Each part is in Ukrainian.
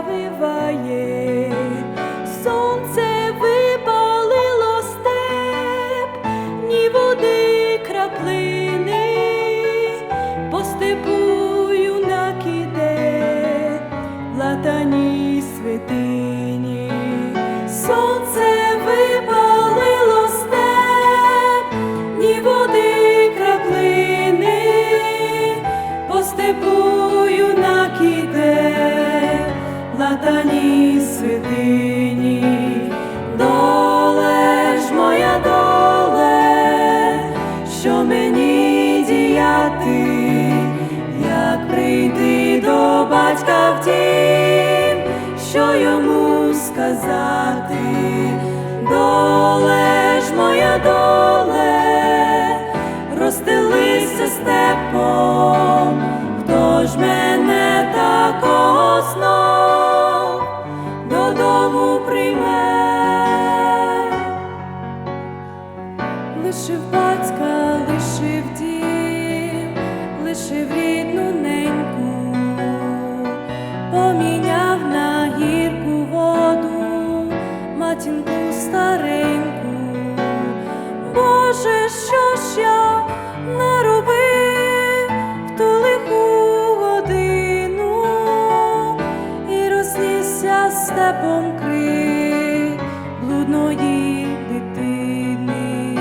завиває, сонце випалило степ, ні води краплини, по степу юнак іде, латані святині, батька в дім, що йому сказати, доле матінку стареньку. Боже, що ж я наробив в ту лиху годину і рознісся степом крик блудної дитини.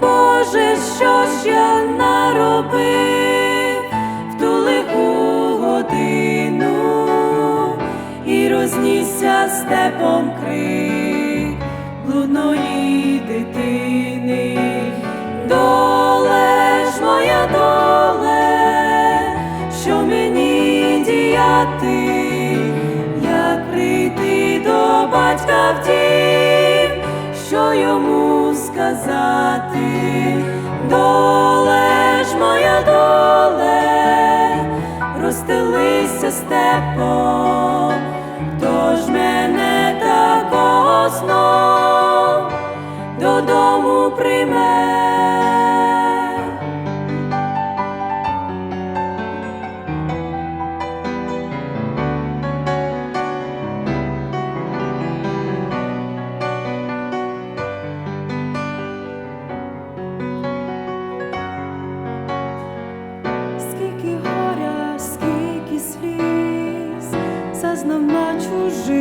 Боже, що ж я наробив в ту лиху годину рознісся степом крик блудної дитини. Доле ж моя доле, що мені діяти, як прийти до батька в дім, що йому сказати, доле ж моя доле, розстелися степом, додому прийме. Скільки горя, скільки сліз, зазнав на чужині,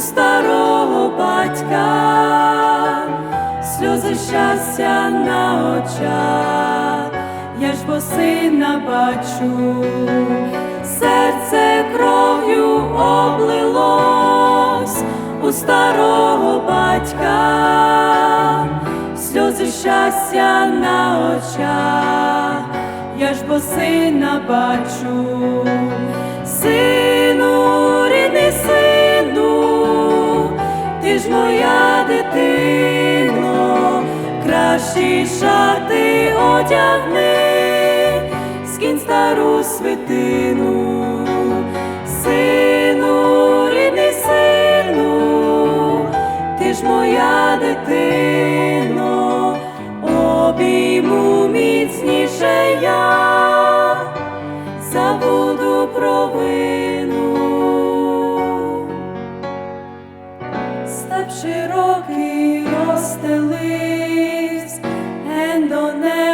старого батька, сльози щастя на очах. Я ж бо сина бачу, серце кров'ю облилось у старого батька, сльози щастя на очах, я ж бо сина бачу, ти ж моя дитино, кращі шати одягни, скинь стару свитину, сину, рідний сину, ти ж моя дитино, обійму міцніше on there.